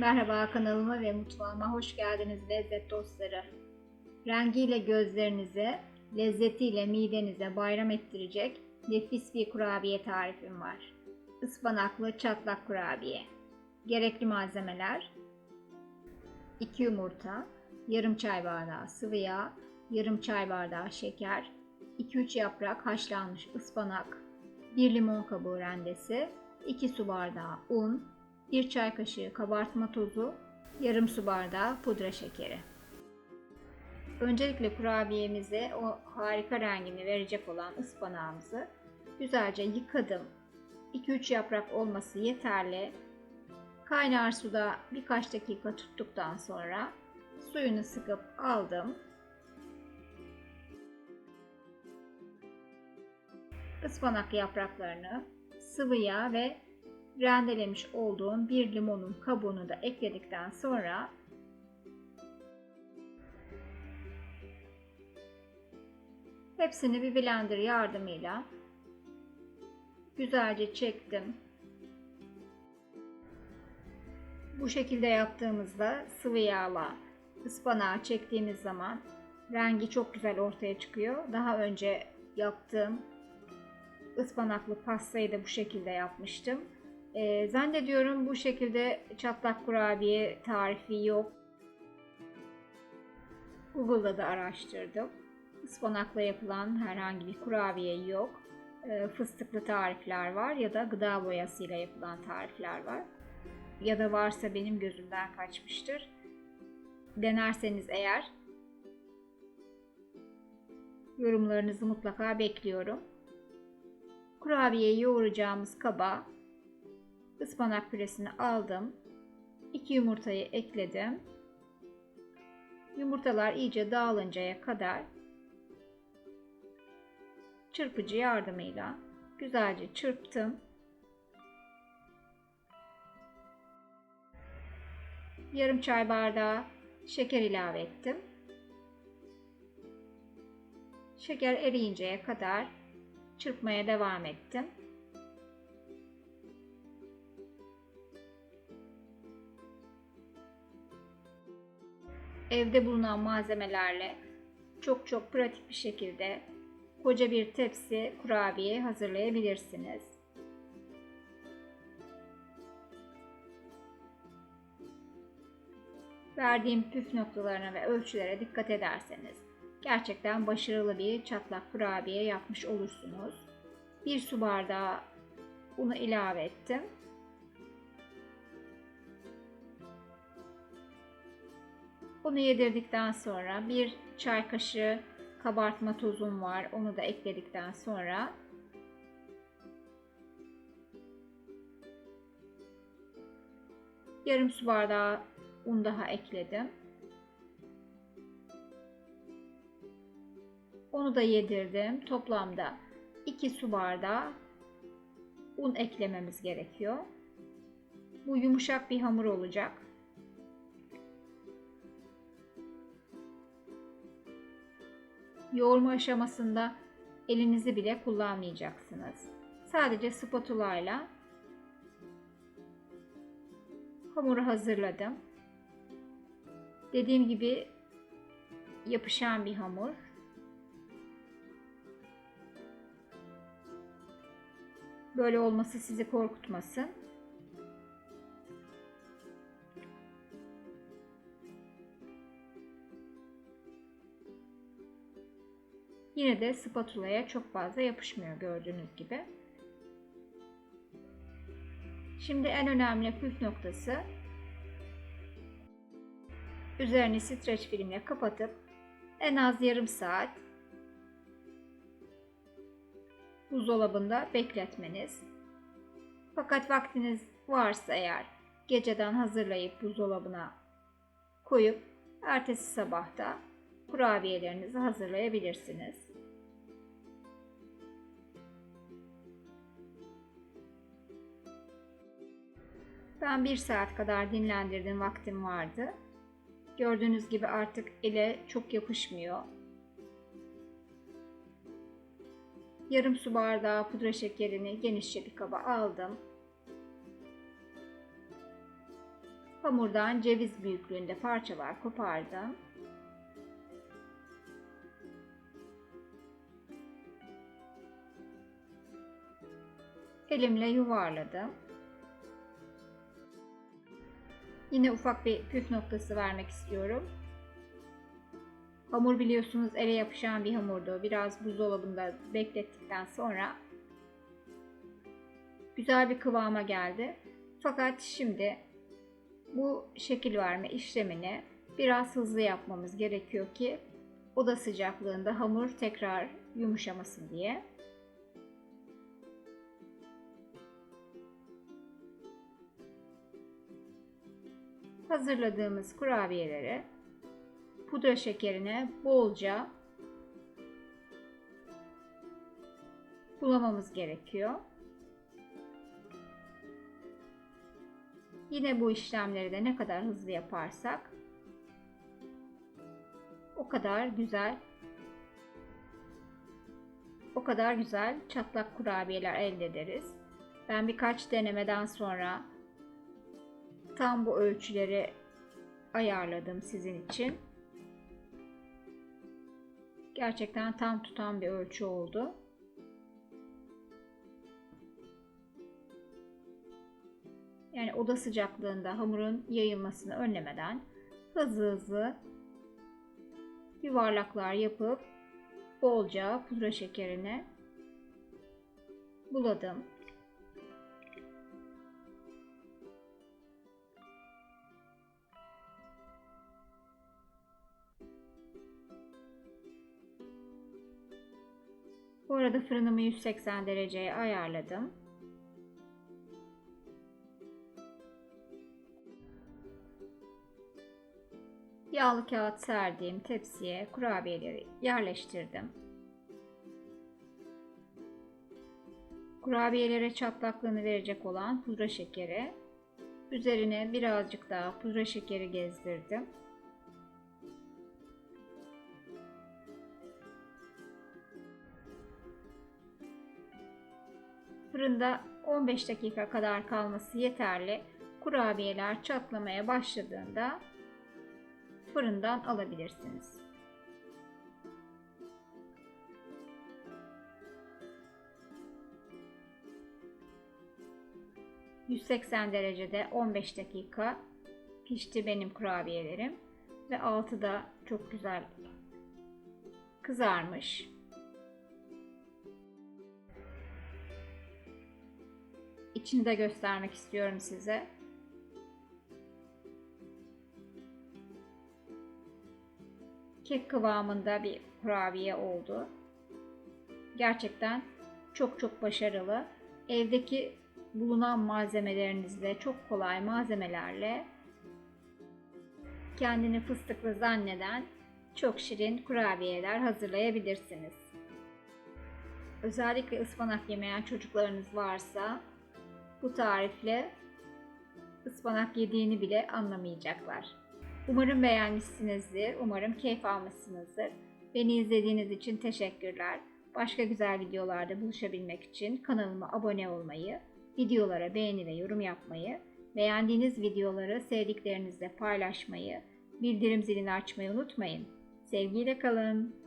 Merhaba kanalıma ve mutfağıma hoş geldiniz lezzet dostları. Rengiyle gözlerinize, lezzetiyle midenize bayram ettirecek nefis bir kurabiye tarifim var. Ispanaklı çatlak kurabiye. Gerekli malzemeler 2 yumurta, yarım çay bardağı sıvı yağ, yarım çay bardağı şeker, 2-3 yaprak haşlanmış ıspanak, 1 limon kabuğu rendesi, 2 su bardağı un, 1 çay kaşığı kabartma tozu, yarım su bardağı pudra şekeri. Öncelikle kurabiyemize o harika rengini verecek olan ıspanağımızı güzelce yıkadım. 2-3 yaprak olması yeterli. Kaynar suda birkaç dakika tuttuktan sonra suyunu sıkıp aldım. Ispanak yapraklarını sıvı yağ ve rendelemiş olduğum bir limonun kabuğunu da ekledikten sonra hepsini bir blender yardımıyla güzelce çektim. Bu şekilde yaptığımızda sıvı yağla ıspanağı çektiğimiz zaman rengi çok güzel ortaya çıkıyor. Daha önce yaptığım ıspanaklı pastayı da bu şekilde yapmıştım. Ee, zannediyorum bu şekilde çatlak kurabiye tarifi yok. Google'da da araştırdım. Ispanakla yapılan herhangi bir kurabiye yok. Ee, fıstıklı tarifler var ya da gıda boyasıyla yapılan tarifler var. Ya da varsa benim gözümden kaçmıştır. Denerseniz eğer yorumlarınızı mutlaka bekliyorum. Kurabiyeyi yoğuracağımız kaba ıspanak püresini aldım. 2 yumurtayı ekledim. Yumurtalar iyice dağılıncaya kadar çırpıcı yardımıyla güzelce çırptım. Yarım çay bardağı şeker ilave ettim. Şeker eriyinceye kadar çırpmaya devam ettim. Evde bulunan malzemelerle çok çok pratik bir şekilde koca bir tepsi kurabiye hazırlayabilirsiniz. Verdiğim püf noktalarına ve ölçülere dikkat ederseniz gerçekten başarılı bir çatlak kurabiye yapmış olursunuz. Bir su bardağı unu ilave ettim. Bunu yedirdikten sonra bir çay kaşığı kabartma tozum var. Onu da ekledikten sonra yarım su bardağı un daha ekledim. Onu da yedirdim. Toplamda 2 su bardağı un eklememiz gerekiyor. Bu yumuşak bir hamur olacak. Yoğurma aşamasında elinizi bile kullanmayacaksınız. Sadece spatula ile hamuru hazırladım. Dediğim gibi yapışan bir hamur. Böyle olması sizi korkutmasın. Yine de spatulaya çok fazla yapışmıyor gördüğünüz gibi. Şimdi en önemli püf noktası üzerini streç filmle kapatıp en az yarım saat buzdolabında bekletmeniz. Fakat vaktiniz varsa eğer geceden hazırlayıp buzdolabına koyup ertesi sabahta kurabiyelerinizi hazırlayabilirsiniz. Ben bir saat kadar dinlendirdim vaktim vardı. Gördüğünüz gibi artık ele çok yapışmıyor. Yarım su bardağı pudra şekerini genişçe bir kaba aldım. Hamurdan ceviz büyüklüğünde parçalar kopardım. Elimle yuvarladım. Yine ufak bir püf noktası vermek istiyorum. Hamur biliyorsunuz ele yapışan bir hamurdu. Biraz buzdolabında beklettikten sonra güzel bir kıvama geldi. Fakat şimdi bu şekil verme işlemini biraz hızlı yapmamız gerekiyor ki oda sıcaklığında hamur tekrar yumuşamasın diye. Hazırladığımız kurabiyeleri pudra şekerine bolca bulamamız gerekiyor. Yine bu işlemleri de ne kadar hızlı yaparsak o kadar güzel o kadar güzel çatlak kurabiyeler elde ederiz. Ben birkaç denemeden sonra tam bu ölçüleri ayarladım sizin için. Gerçekten tam tutan bir ölçü oldu. Yani oda sıcaklığında hamurun yayılmasını önlemeden hızlı hızlı yuvarlaklar yapıp bolca pudra şekerine buladım. Bu arada fırınımı 180 dereceye ayarladım. Yağlı kağıt serdiğim tepsiye kurabiyeleri yerleştirdim. Kurabiyelere çatlaklığını verecek olan pudra şekeri, üzerine birazcık daha pudra şekeri gezdirdim. Fırında 15 dakika kadar kalması yeterli. Kurabiyeler çatlamaya başladığında fırından alabilirsiniz. ...180 derecede 15 dakika pişti benim kurabiyelerim. Ve altı da çok güzel kızarmış. İçini de göstermek istiyorum size. Kek kıvamında bir kurabiye oldu. Gerçekten çok çok başarılı. Evdeki bulunan malzemelerinizle çok kolay malzemelerle kendini fıstıklı zanneden çok şirin kurabiyeler hazırlayabilirsiniz. Özellikle ıspanak yemeyen çocuklarınız varsa bu tarifle ıspanak yediğini bile anlamayacaklar. Umarım beğenmişsinizdir. Umarım keyif almışsınızdır. Beni izlediğiniz için teşekkürler. Başka güzel videolarda buluşabilmek için kanalıma abone olmayı, videolara beğeni ve yorum yapmayı, beğendiğiniz videoları sevdiklerinizle paylaşmayı, bildirim zilini açmayı unutmayın. Sevgiyle kalın.